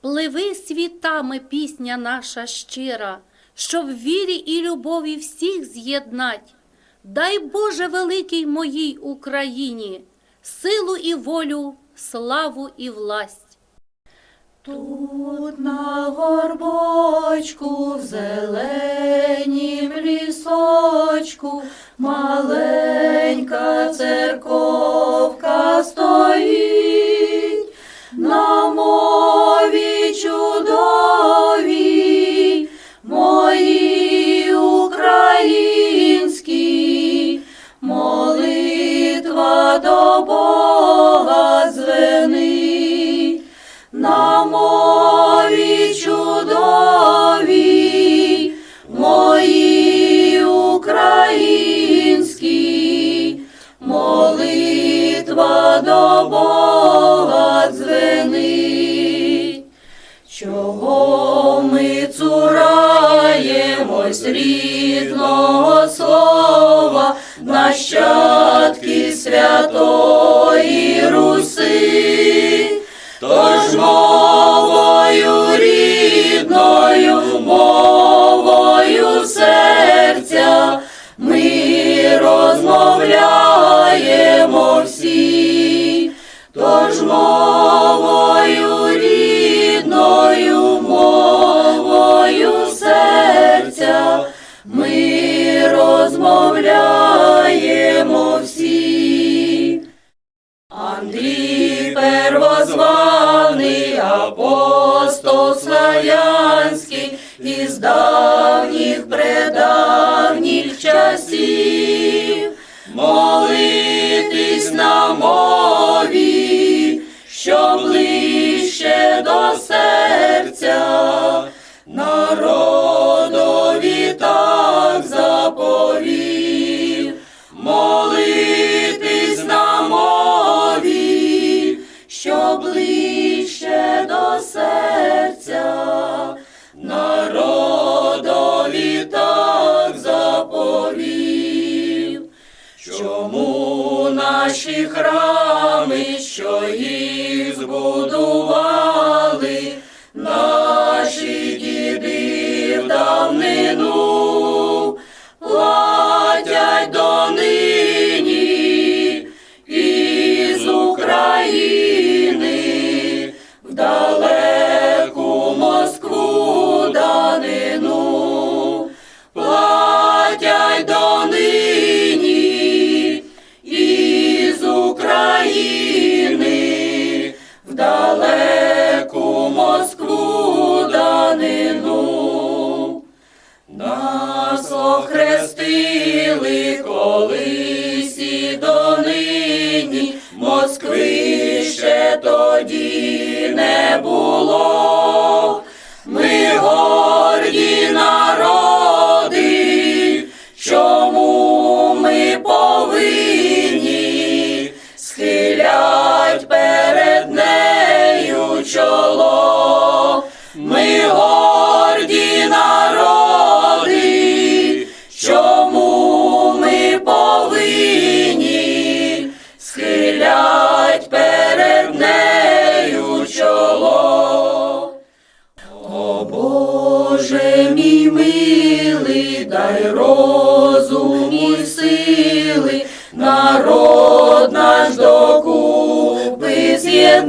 Пливи світами пісня наша щира, щоб вірі і любові всіх з'єднать. Дай Боже великий моїй Україні, силу і волю, славу і власть. Тут на горбочку в зеленім лісочку маленька церковка стоїть молитва до Бога звенить на мові чудовій, моїй українській, молитва до Бога дзвенить. Чого ми цураємось рідного слова, нащадки святої Руси? Тож мовою рідною, мовою серця ми із давніх предавніх часів, молитись на мові, що ближче до серця, народові так заповів, молитись на мові, що ближче до серця, наші храми, що їх Нас охрестили колись і донині, Москви ще тоді не було. Боже мій милий, дай розум і сили, народ наш докупи що